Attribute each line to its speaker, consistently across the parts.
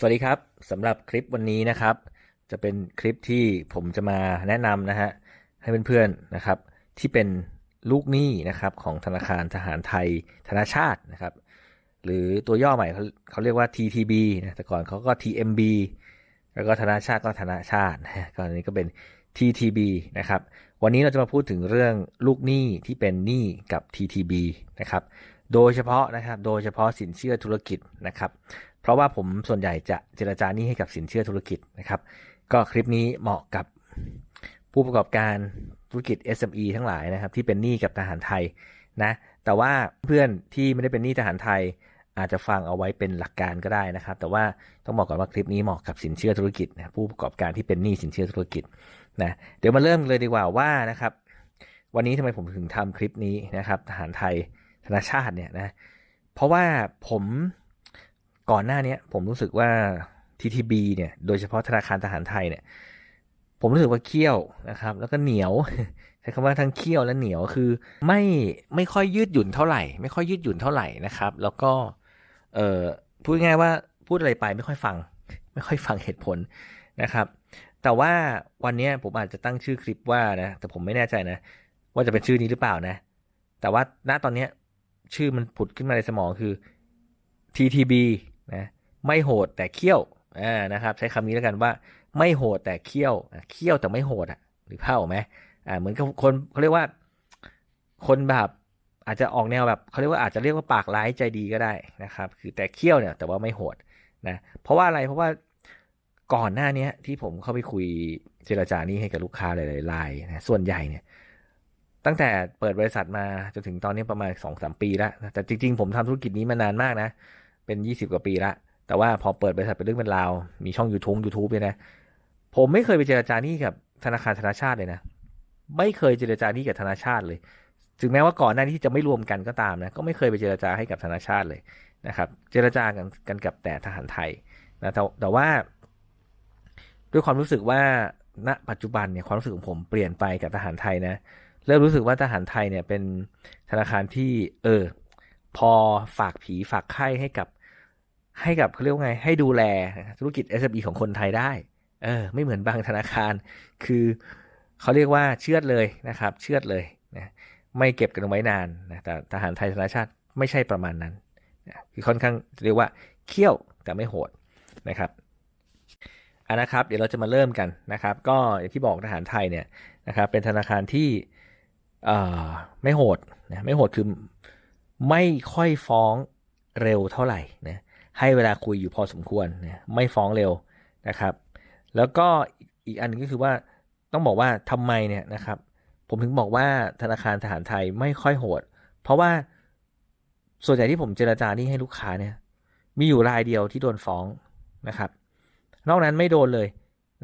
Speaker 1: สวัสดีครับสำหรับคลิปวันนี้นะครับ จะเป็นคลิปที่ผมจะมาแนะนำนะฮะให้เพื่อนๆนะครับ ที่เป็นลูกหนี้นะครับของธนาคารทหารไทยธนาชาตินะครับ หรือตัวย่อใหม่เขาเขาเรียกว่า TTB นะแต่ก่อนเขาก็ TMB แล้วก็ธนาชาติก็ธนาชาตินะก่อนนี้ก็เป็น TTB นะครับ วันนี้เราจะมาพูดถึงเรื่องลูกหนี้ที่เป็นหนี้กับ TTB นะครับโดยเฉพาะนะครับโดยเฉพาะสินเชื่อธุรกิจนะครับ ราะว่าผมส่วนใหญ่จะเจรจานี้ให้กับสินเชื่อธุรกิจนะครับ ก็คลิปนี้เหมาะกับผู้ประกอบการธุรกิจ SME ทั้งหลายนะครับ ที่เป็นหนี้กับทหารไทยนะแต่ว่าเพื่อนที่ไม่ได้เป็นหนี้ทหารไทย อาจจะฟังเอาไว้เป็นหลักการก็ได้นะครับ แต่ว่าต้องบอกก่อนว่าคลิปนี้เหมาะกับสินเชื่อธุรกิจนะผู้ประกอบการที่เป็นหนี้สินเชื่อธุรกิจนะเดี๋ยวมาเริ่มเลยดีกว่าว่านะครับ วันนี้ทำไมผมถึงทำคลิปนี้นะครับ ทหารไทยธนาชาติเนี่ยนะเพราะว่าผม ก่อนหน้านี้ผมรู้สึกว่า TTB เนี่ยโดยเฉพาะธนาคารทหารไทยเนี่ยผมรู้สึกว่าเคี่ยวนะครับ แล้วก็เหนียวใช้คำว่าทั้งเคี่ยวและเหนียวคือไม่ไม่ค่อยยืดหยุ่นเท่าไหร่ ไม่ค่อยยืดหยุ่นเท่าไหร่นะครับ แล้วก็เอ่อพูดง่ายว่าพูดอะไรไปไม่ค่อยฟัง ไม่ค่อยฟังเหตุผลนะครับ แต่ว่าวันนี้ผมอาจจะตั้งชื่อคลิปว่านะแต่ผมไม่แน่ใจนะ ว่าจะเป็นชื่อนี้หรือเปล่านะ แต่ว่าณตอนนี้ชื่อมันผุดขึ้นมาในสมองคือ TTB นะไม่โหดแต่เคี่ยวอ่านะครับ ใช้คำนี้แล้วกันว่า ไม่โหดแต่เคี่ยวเคี่ยวแต่ไม่โหดอะหรือเผ่าไหมอ่าเหมือนกับคนเขาเรียกว่า คนแบบอาจจะออกแนวแบบเขาเรียกว่าอาจจะเรียกว่าปากร้ายใจดีก็ได้นะครับ คือแต่เคี่ยวเนี่ยแต่ว่าไม่โหดนะเพราะว่าอะไรเพราะว่าก่อนหน้านี้ที่ผมเข้าไปคุยเจรจานี้ให้กับลูกค้าหลายๆรายนะส่วนใหญ่เนี่ย ตั้งแต่เปิดบริษัทมาจนถึงตอนนี้ประมาณสองสามปีแล้วแต่จริงๆ ผมทำธุรกิจนี้มานานมากนะ เป็นยี่สิบกว่าปีละ แต่ว่าพอเปิดบริษัทเป็นเรื่องเป็นราว มีช่อง YouTube YouTube เนี่ยนะ ผมไม่เคยไปเจรจาหนี้กับธนาคารธนาชาติเลยนะ ไม่เคยเจรจาหนี้กับธนาชาติเลย ถึงแม้ว่าก่อนหน้านี้จะไม่รวมกันก็ตามนะ ก็ไม่เคยไปเจรจาให้กับธนาชาติเลยนะครับ เจรจากันกันกับแต่ทหารไทยนะแต่แต่ว่า ด้วยความรู้สึกว่าณปัจจุบันเนี่ยความรู้สึกของผมเปลี่ยนไปกับทหารไทยนะ เริ่มรู้สึกว่าทหารไทยเนี่ยเป็นธนาคารที่เออพอฝากผีฝากไข้ให้กับ ให้กับเขาเรียกว่าไง ให้ดูแลธุรกิจ SME ของคนไทยได้ เออ ไม่เหมือนบางธนาคาร คือเขาเรียกว่าเชือดเลยนะครับ เชือดเลยนะไม่เก็บกันไว้นานนะแต่ทหารไทยธนาชาติไม่ใช่ประมาณนั้นนะคือค่อนข้างเรียกว่าเคี่ยวแต่ไม่โหดนะครับอันนะครับ เดี๋ยวเราจะมาเริ่มกันนะครับ ก็อย่างที่บอกทหารไทยเนี่ยนะครับ เป็นธนาคารที่ไม่โหดนะไม่โหดคือไม่ค่อยฟ้องเร็วเท่าไหร่นะ ให้เวลาคุยอยู่พอสมควรไม่ฟ้องเร็วนะครับ แล้วก็อีกอันก็คือว่าต้องบอกว่าทำไมเนี่ยนะครับ ผมถึงบอกว่าธนาคารทหารไทยไม่ค่อยโหด เพราะว่าส่วนใหญ่ที่ผมเจราจานี่ให้ลูกค้าเนี่ย มีอยู่รายเดียวที่โดนฟ้องนะครับ นอกนั้นไม่โดนเลย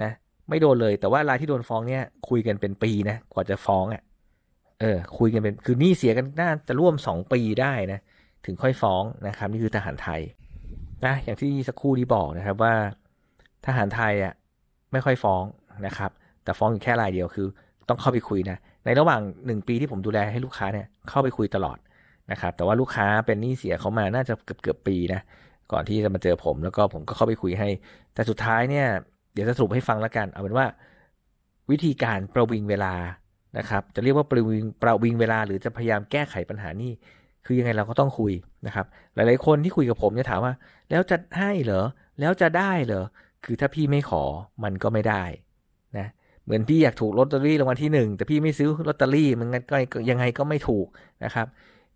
Speaker 1: นะ ไม่โดนเลย แต่ว่ารายที่โดนฟ้องเนี่ย คุยกันเป็นปีนะกว่าจะฟ้องอะ่ะ เออ คุยกันเป็นคือหนี้เสียกันน่าจะร่วมสองปีได้นะ ถึงค่อยฟ้องนะครับ นี่คือทหารไทย นะอย่างที่สักครู่ที่บอกนะครับว่าทหารไทยอะไม่ค่อยฟ้องนะครับ แต่ฟ้องอยู่แค่รายเดียวคือ ต้องเข้าไปคุยนะในระหว่างหนึ่งปีที่ผมดูแลให้ลูกค้าเนี่ยเข้าไปคุยตลอดนะครับ แต่ว่าลูกค้าเป็นหนี้เสียเขามาน่าจะเกือบเกือบปีนะก่อนที่จะมาเจอผมแล้วก็ผมก็เข้าไปคุยให้ แต่สุดท้ายเนี่ยเดี๋ยวจะสรุปให้ฟังแล้วกันเอาเป็นว่า วิธีการประวิงเวลานะครับ จะเรียกว่าประวิงประวิงเวลา หรือจะพยายามแก้ไขปัญหานี่คือยังไงเราก็ต้องคุย นะครับหลาย ๆ คนที่คุยกับผมจะถามว่า แล้วจะให้เหรอ แล้วจะได้เหรอ คือถ้าพี่ไม่ขอมันก็ไม่ได้นะเหมือนพี่อยากถูกลอตเตอรี่รางวัลที่หนึ่งแต่พี่ไม่ซื้อลอตเตอรี่มันก็ยังไงก็ไม่ถูกนะครับ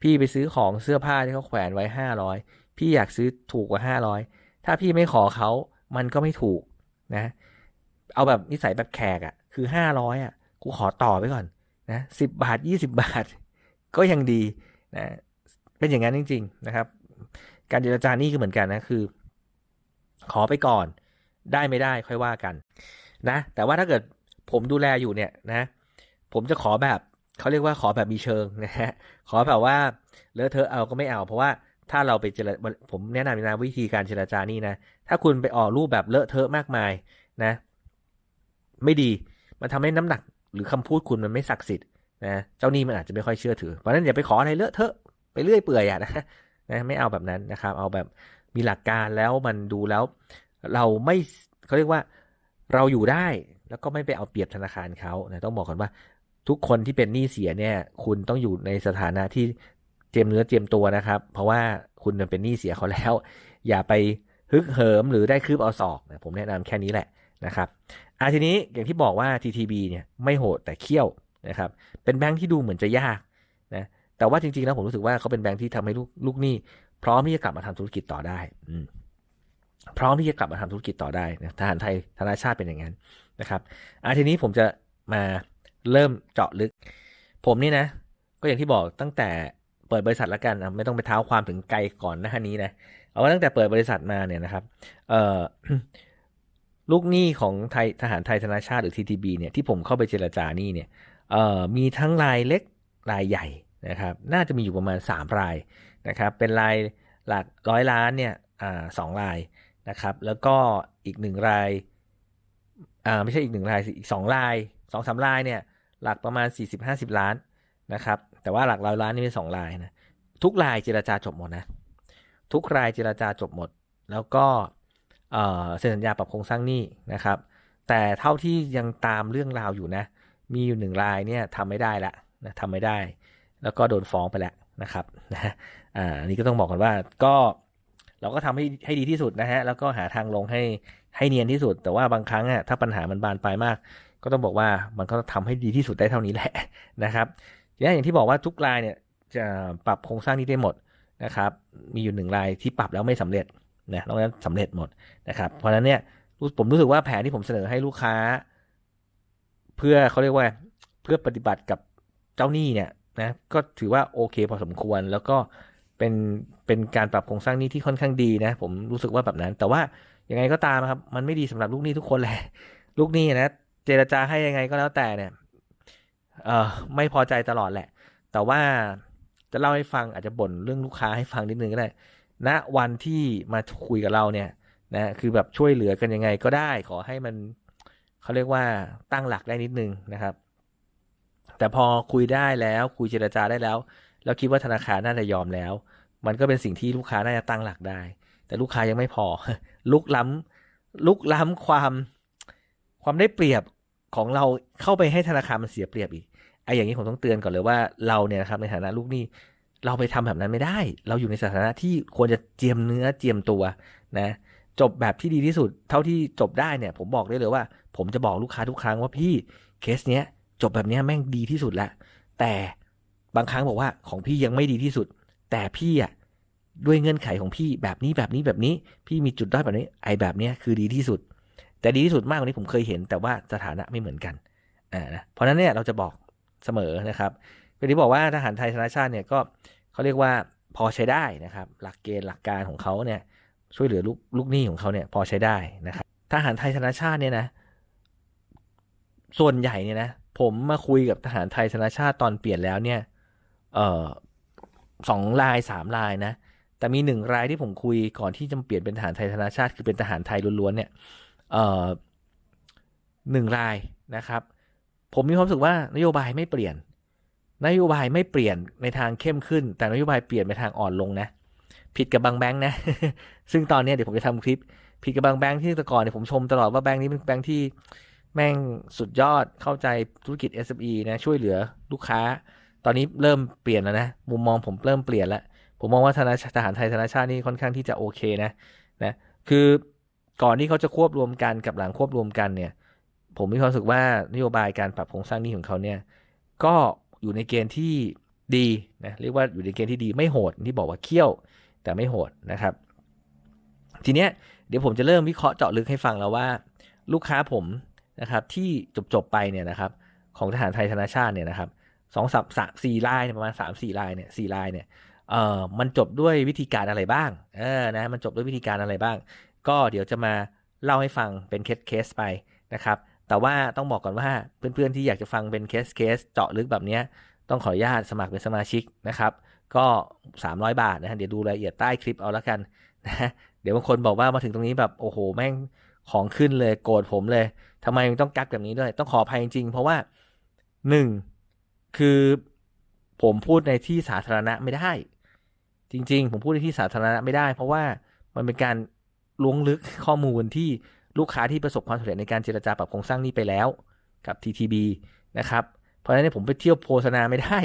Speaker 1: พี่ไปซื้อของเสื้อผ้าที่เขาแขวนไว้ห้าร้อยพี่อยากซื้อถูกกว่าห้าร้อยถ้าพี่ไม่ขอเขามันก็ไม่ถูกนะ เอาแบบนิสัยแบบแขกอะ่ะ คือห้าร้อยอะกูขอต่อไปก่อนนะสิบบาทยี่สิบาท ก็ยังดีนะ เป็นอย่างนั้นจริง ๆ นะครับ การเจรจานี่คือเหมือนกันนะคือ ขอไปก่อน ได้ไม่ได้ค่อยว่ากัน นะ แต่ว่าถ้าเกิดผมดูแลอยู่เนี่ยนะ ผมจะขอแบบเขาเรียกว่าขอแบบมีเชิงนะฮะขอแบบว่าเลอะเทอะเอาก็ไม่เอา เพราะว่าถ้าเราไปเจรผมแนะนำนะวิธีการเจรจานี่นะ ถ้าคุณไปออกรูปแบบเลอะเทอะมากมายนะ ไม่ดี มันทำให้น้ำหนักหรือคำพูดคุณมันไม่ศักดิ์สิทธิ์นะ เจ้านี่มันอาจจะไม่ค่อยเชื่อถือ เพราะนั้นอย่าไปขออะไรเลอะเทอะ ไปเรื่อยเปื่อยอะนะนะไม่เอาแบบนั้นนะครับ เอาแบบมีหลักการแล้วมันดูแล้ว เราไม่เขาเรียกว่าเราอยู่ได้แล้วก็ไม่ไปเอาเปรียบธนาคารเขานะต้องบอกก่อนว่าทุกคนที่เป็นหนี้เสียเนี่ย คุณต้องอยู่ในสถานะที่เจียมเนื้อเจียมตัวนะครับ เพราะว่าคุณเป็นหนี้เสียเขาแล้ว อย่าไปฮึกเหิมหรือได้คืบเอาศอกนะผมแนะนำแค่นี้แหละนะครับอาทีนี้อย่างที่บอกว่า TTB เนี่ยไม่โหดแต่เขี้ยวนะครับ เป็นแบงค์ที่ดูเหมือนจะยาก แต่ว่าจริงๆแล้วผมรู้สึกว่าเขาเป็นแบงค์ที่ทำให้ลูกลูกหนี้ พร้อมที่จะกลับมาทำธุรกิจต่อได้ อืพร้อมที่จะกลับมาทำธุรกิจต่อได้นะทหารไทยธนาชาติเป็นอย่างนั้นนะครับอาทีนี้ผมจะมาเริ่มเจาะลึก ผมนี่นะ ก็อย่างที่บอกตั้งแต่เปิดบริษัทแล้วกันไม่ต้องไปเท้าความถึงไกลก่อนหน้านี้นะเอาว่าตั้งแต่เปิดบริษัทมาเนี่ยนะครับ เอ่อลูกหนี้ของไทยทหารไทยธนาชาติหรือ TTB เนี่ยที่ผมเข้าไปเจรจานี้เนี่ยเอ่อมีทั้งรายเล็กรายใหญ่ นะครับน่าจะมีอยู่ประมาณ 3 รายนะครับเป็นรายหลักร้อยล้านเนี่ยอสองรายนะครับแล้วก็อีกหนึ่งรายอ่าไม่ใช่อีกหนึ่งรายสิอีกสองรายสองสามรายเนี่ยหลักประมาณ 40-50 ล้านนะครับแต่ว่าหลักร้อยล้านนี่เป็นสองรายนะทุกรายเจราจาจบหมดนะทุกรายเจราจาจบหมด แล้วก็เซ็นสัญญาปรับโครงสร้างหนี้นะครับแต่เท่าที่ยังตามเรื่องราวอยู่นะมีอยู่หนึ่งรายเนี่ยทำไม่ได้ละนะทำไม่ได้ แล้วก็โดนฟ้องไปแล้วนะครับนะอ่านี้ก็ต้องบอกกันว่าก็เราก็ทำให้ให้ดีที่สุดนะฮะแล้วก็หาทางลงให้ให้เนียนที่สุด แต่ว่าบางครั้งอะถ้าปัญหามันบานปลายมาก ก็ต้องบอกว่ามันก็ทำให้ดีที่สุดได้เท่านี้แหละนะครับอย่างที่บอกว่าทุกรายเนี่ยจะปรับโครงสร้างนี้ได้หมดนะครับ มีอยู่หนึ่งรายที่ปรับแล้วไม่สำเร็จนะนอกนั้นสำเร็จหมดนะครับ เพราะฉะนั้นเนี่ยผมรู้สึกว่าแผนที่ผมเสนอให้ลูกค้า เพื่อเขาเรียกว่าเพื่อปฏิบัติกับเจ้าหนี้เนี่ย นะก็ถือว่าโอเคพอสมควร แล้วก็เป็นเป็นการปรับโครงสร้างหนี้ที่ค่อนข้างดีนะ ผมรู้สึกว่าแบบนั้น แต่ว่ายังไงก็ตามครับ มันไม่ดีสำหรับลูกหนี้ทุกคนแหละลูกหนี้นะเจรจาให้ยังไงก็แล้วแต่เนี่ยเออไม่พอใจตลอดแหละ แต่ว่าจะเล่าให้ฟังอาจจะบ่นเรื่องลูกค้าให้ฟังนิดนึงก็ได้ณนะวันที่มาคุยกับเราเนี่ยนะคือแบบช่วยเหลือกันยังไงก็ได้ ขอให้มันเขาเรียกว่าตั้งหลักได้นิดนึงนะครับ แต่พอคุยได้แล้วคุยเจรจาได้แล้ว แล้วคิดว่าธนาคารน่าจะยอมแล้ว มันก็เป็นสิ่งที่ลูกค้าน่าจะตั้งหลักได้ แต่ลูกค้ายังไม่พอ ลุกล้ำลุกล้ำความความได้เปรียบของเราเข้าไปให้ธนาคารมันเสียเปรียบอีกไอ้อย่างนี้ผมต้องเตือนก่อนเลยว่าเราเนี่ยนะครับในฐานะลูกหนี้เราไปทำแบบนั้นไม่ได้ เราอยู่ในสถานะที่ควรจะเจียมเนื้อเจียมตัวนะ จบแบบที่ดีที่สุด เท่าที่จบได้เนี่ย ผมบอกได้เลยว่า ผมจะบอกลูกค้าทุกครั้งว่าพี่เคสเนี้ย จบแบบนี้แม่งดีที่สุดแล้วแต่บางครั้งบอกว่าของพี่ยังไม่ดีที่สุด แต่พี่อะด้วยเงื่อนไขของพี่แบบนี้แบบนี้แบบนี้ พี่มีจุดด้อยแบบนี้ ไอ้แบบเนี้ยคือดีที่สุด แต่ดีที่สุดมากกว่านี้ผมเคยเห็น แต่ว่าสถานะไม่เหมือนกันอ่านะเพราะนั้นเนี่ยเราจะบอกเสมอนะครับเป็นที่บอกว่าทหารไทยธนชาติเนี่ยก็เขาเรียกว่าพอใช้ได้นะครับ หลักเกณฑ์หลักการของเขาเนี่ยช่วยเหลือลูกลูกหนี้ของเขาเนี่ยพอใช้ได้นะครับทหารไทยธนชาติเนี่ยนะส่วนใหญ่เนี่ยนะ ผมมาคุยกับทหารไทยธนชาติตอนเปลี่ยนแล้วเนี่ยเออสองลายสามลายนะ แต่มีหนึ่งรายที่ผมคุยก่อนที่จะเปลี่ยนเป็นทหารไทยธนชาติ คือเป็นทหารไทยล้วนๆเนี่ยเออหนึ่งรายนะครับ ผมมีความรู้สึกว่านโยบายไม่เปลี่ยน นโยบายไม่เปลี่ยนในทางเข้มขึ้น แต่นโยบายเปลี่ยนไปทางอ่อนลงนะ ผิดกับบางแบงค์นะ ซึ่งตอนนี้เดี๋ยวผมจะทำคลิป ผิดกับบางแบงค์ที่แต่ก่อนเนี่ยผมชมตลอดว่าแบงค์นี้เป็นแบงค์ที่ แม่งสุดยอดเข้าใจธุรกิจ SME นะช่วยเหลือลูกค้า ตอนนี้เริ่มเปลี่ยนแล้วนะมุมมองผมเริ่มเปลี่ยนแล้ว ผมมองว่าธนาทหารไทยธนาชาตินี่ค่อนข้างที่จะโอเคนะนะคือก่อนที่เขาจะควบรวมกันกับหลังควบรวมกันเนี่ย ผมมีความรู้สึกว่านโยบายการปรับโครงสร้างนี้ของเขาเนี่ยก็อยู่ในเกณฑ์ที่ดีนะเรียกว่าอยู่ในเกณฑ์ที่ดีไม่โหดที่บอกว่าเคี่ยว แต่ไม่โหดนะครับ ทีเนี้ยเดี๋ยวผมจะเริ่มวิเคราะห์เจาะลึกให้ฟังแล้วว่า ลูกค้าผม นะครับที่จบๆไปเนี่ยนะครับของทหารไทยธนาชาติเนี่ยนะครับสองสับสสี่ลายประมาณสามสี่ลายเนี่ยสี่ลายเนี่ยเอ่อมันจบด้วยวิธีการอะไรบ้างเออนะมันจบด้วยวิธีการอะไรบ้าง ก็เดี๋ยวจะมาเล่าให้ฟังเป็นเคสเคสไปนะครับแต่ว่าต้องบอกก่อนว่าเพื่อนๆที่อยากจะฟังเป็นเคสเคสเจาะลึกแบบนี้ต้องขออนุญาตสมัครเป็นสมาชิกนะครับก็ 300 บาทนะฮะเดี๋ยวดูรายละเอียดใต้คลิปเอาละกันนะเดี๋ยวบางคนบอกว่ามาถึงตรงนี้แบบโอ้โหแม่งของขึ้นเลยโกรธผมเลย ทำไมต้องกักแบบนี้ด้วย ต้องขออภัยจริงๆเพราะว่าหนึ่งคือผมพูดในที่สาธารณะไม่ได้ จริง ๆ ผมพูดในที่สาธารณะไม่ได้ เพราะว่ามันเป็นการล้วงลึกข้อมูลที่ลูกค้าที่ประสบความสำเร็จในการเจรจาปรับโครงสร้างนี้ไปแล้วกับ TTB นะครับ เพราะฉะนั้นผมไปเที่ยวโฆษณาไม่ได้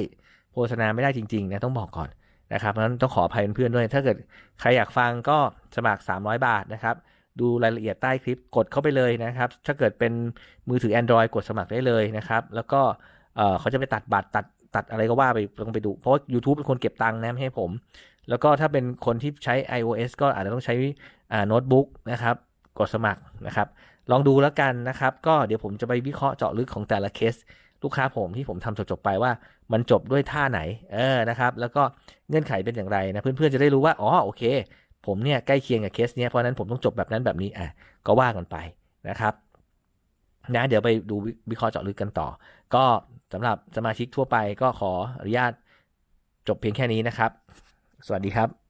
Speaker 1: โฆษณาไม่ได้จริงๆนะต้องบอกก่อนนะครับเพราะฉะนั้นต้องขออภัยเพื่อนๆด้วย ถ้าเกิดใครอยากฟังก็สมัคร 300 บาทนะครับ ดูรายละเอียดใต้คลิปกดเข้าไปเลยนะครับ ถ้าเกิดเป็นมือถือ Android กดสมัครได้เลยนะครับ แล้วก็เขาจะไปตัดบัตรตัดตัดอะไรก็ว่าไปต้องไปดู เพราะว่า YouTube เป็นคนเก็บตังค์นะให้ผม แล้วก็ถ้าเป็นคนที่ใช้ iOS ก็อาจจะต้องใช้โน้ตบุ๊กนะครับกดสมัครนะครับ ลองดูแล้วกันนะครับ ก็เดี๋ยวผมจะไปวิเคราะห์เจาะลึกของแต่ละเคส ลูกค้าผมที่ผมทำจบๆไปว่ามันจบด้วยท่าไหนเออนะครับ แล้วก็เงื่อนไขเป็นอย่างไรนะเพื่อนๆจะได้รู้ว่าอ๋อโอเค ผมเนี่ยใกล้เคียงกับเคสเนี้ยเพราะฉะนั้นผมต้องจบแบบนั้นแบบนี้อะก็ว่ากันไปนะครับนะเดี๋ยวไปดูวิเคราะห์เจาะลึกกันต่อ ก็สำหรับสมาชิกทั่วไปก็ขออนุญาตจบเพียงแค่นี้นะครับ สวัสดีครับ